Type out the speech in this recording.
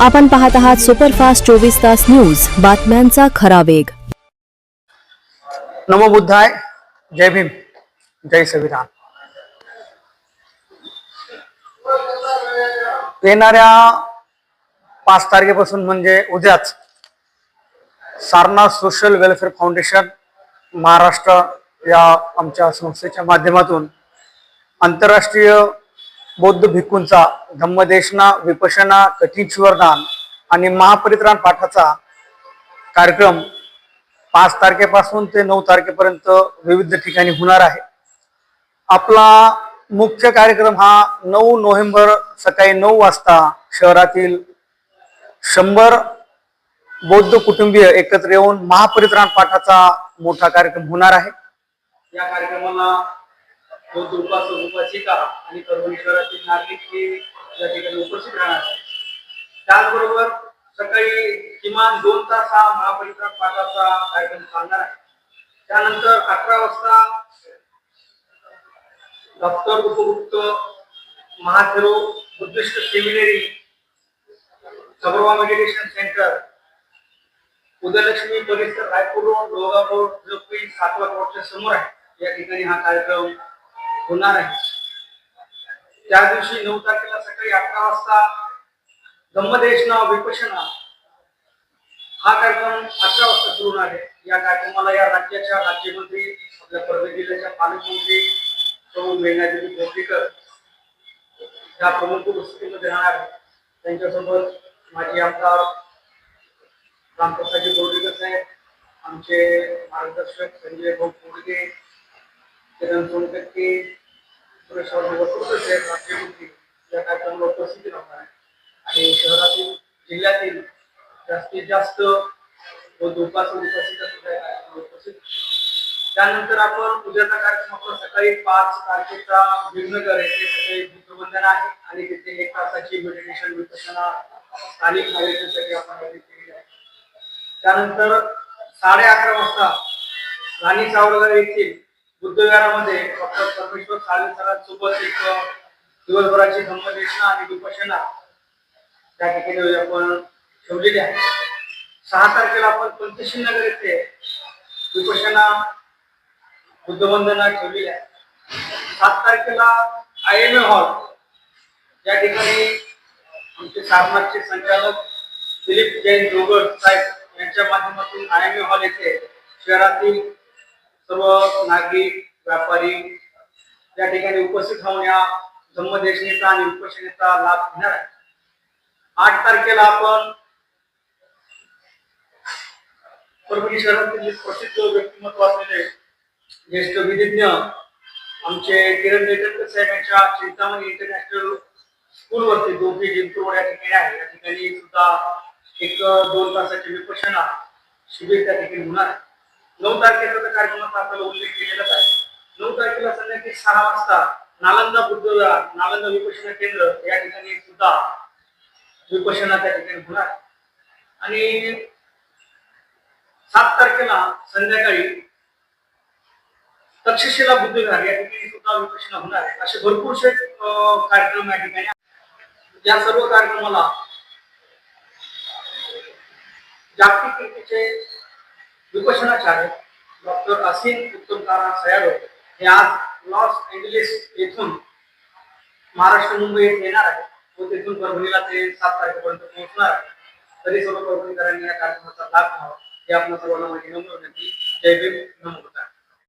आपण पाहत आहात सुपरफास्ट चोवीस तास न्यूज. बातम्यांचा खरा वेग. नमो बुद्धाय. जय भीम. जय संविधान. येणाऱ्या पाच तारखेपासून म्हणजे उद्याच Sarnath social welfare foundation Maharashtra या आमच्या संस्थेच्या माध्यमातून आंतरराष्ट्रीय बौद्ध भिक्खूंचा धम्मदेशना विपशना कठीण शिवरदान आणि महापरित्राण पाठाचा कार्यक्रम पाच तारखेपासून ते नऊ तारखेपर्यंत विविध ठिकाणी होणार आहे. आपला मुख्य कार्यक्रम हा नऊ नोव्हेंबर सकाळी नऊ वाजता शहरातील शंभर बौद्ध कुटुंबीय एकत्र येऊन महापरित्राण पाठाचा मोठा कार्यक्रम होणार आहे. या कार्यक्रमाला बौद्ध स्वरूपाची उपासिका आणि परभणी नागरिक हे या ठिकाणी उपस्थित राहणार त्याचबरोबर सकाळी किमान दोन तास हा महापरित्राण पाठाचा कार्यक्रम चालणार आहे. त्यानंतर अकरा वाजता doctor Upagupta Mahathero Buddhist seminary सबरवा meditation centre Udaylakshmi परिसर रायपूर रोड लोगा रोड जोपी सातवा रोडच्या समोर आहे. या ठिकाणी हा कार्यक्रम होणार आहे. त्या दिवशी नऊ तारखेला सकाळी अकरा वाजता धम्मदेशना विपशना हा कार्यक्रम अकरा वाजता सुरू होणार आहे. या कार्यक्रमाला या राज्याच्या राज्यमंत्री आपल्या परभणी जिल्ह्याच्या पालकमंत्री सौ मेघनादेवी बोर्डीकर या प्रमुख उपस्थितीमध्ये राहणार त्यांच्यासोबत माजी आमदार रामप्रसादजी बोर्डीकर साहेब आमचे मार्गदर्शक संजय भाऊ बोडगे किरण सोनटक्के सुरेश वरपुडकर साहेब या कार्यक्रमाला राहणार आहे. आणि शहरातील जिल्ह्यातील जास्तीत जास्त व उपस्थित सुद्धा उपस्थित त्यानंतर आपण उद्याचा कार्यक्रम आपण सकाळी पाच तारखेचा विघ्नकर येथे सकाळी बुद्धवंदन आहे आणि तिथे एक तासाची मेडिटेशन विपसना स्थानिक नागरिकांसाठी आपण आयोजित केली आहे. त्यानंतर साडे अकरा वाजता राणी सावरगाव येथील बुद्धविहारामध्ये डॉक्टर परमेश्वर साळवे सरांसोबत एक दिवसभराची धम्मदेशना आणि उपासना त्या ठिकाणी आपण ठेवलेली आहे. सहा तारखेला आपण पंचशील नगर येथे उपासना बुद्धवंदना ठेवलेली आहे. सात तारखेला आय एम ए हॉल या ठिकाणी आमचे सारनाथचे संचालक दिलीप जैन जोगड साहेब यांच्या माध्यमातून आय एम ए हॉल येथे शहरातील सर्व नागरिक व्यापारी या ठिकाणी उपस्थित राहून या धम्मदेशनेचा आणि उपशनेचा लाभ घेणार आहे आठ तारखेला आपण परभणी शहरातील प्रसिद्ध व्यक्तिमत्व असलेले ज्येष्ठ विधिज्ञ आमचे किरण नेटकर साहेब यांच्या चिंतामणी इंटरनॅशनल स्कूल वरती दोघी जिंतूर या ठिकाणी आहे या ठिकाणी सुद्धा एक दोन तासाची विपशना शिबिर त्या ठिकाणी होणार आहे. नऊ तारखेचा तर कार्यक्रमाचा आपल्याला उल्लेख केलेलाच आहे. नऊ तारखेला संध्याकाळी सहा वाजता नालंदा बुद्धविहार नालंदा विपशना केंद्र या ठिकाणी सुद्धा विपशना त्या ठिकाणी होणार आणि सात तारखेला संध्याकाळी तक्षशिला बुद्धविहार या ठिकाणी सुद्धा विपशना होणार आहे. असे भरपूरसे कार्यक्रम या ठिकाणी या सर्व कार्यक्रमाला जागतिक क्रिकेटचे विपशनाचार्य डॉक्टर असीम उत्तमकारा सयाडो हे आज लॉस एंजलिस येथून महाराष्ट्र मुंबई येथे येणार आहे व तेथून परभणीला ते सात तारखेपर्यंत पोहोचणार आहे तरी सर्व परभणीकरांनी या कार्यक्रमाचा लाभ घ्यावा. हे आपण सर्वांना माझी नम्र विनंती जय भीम. नमो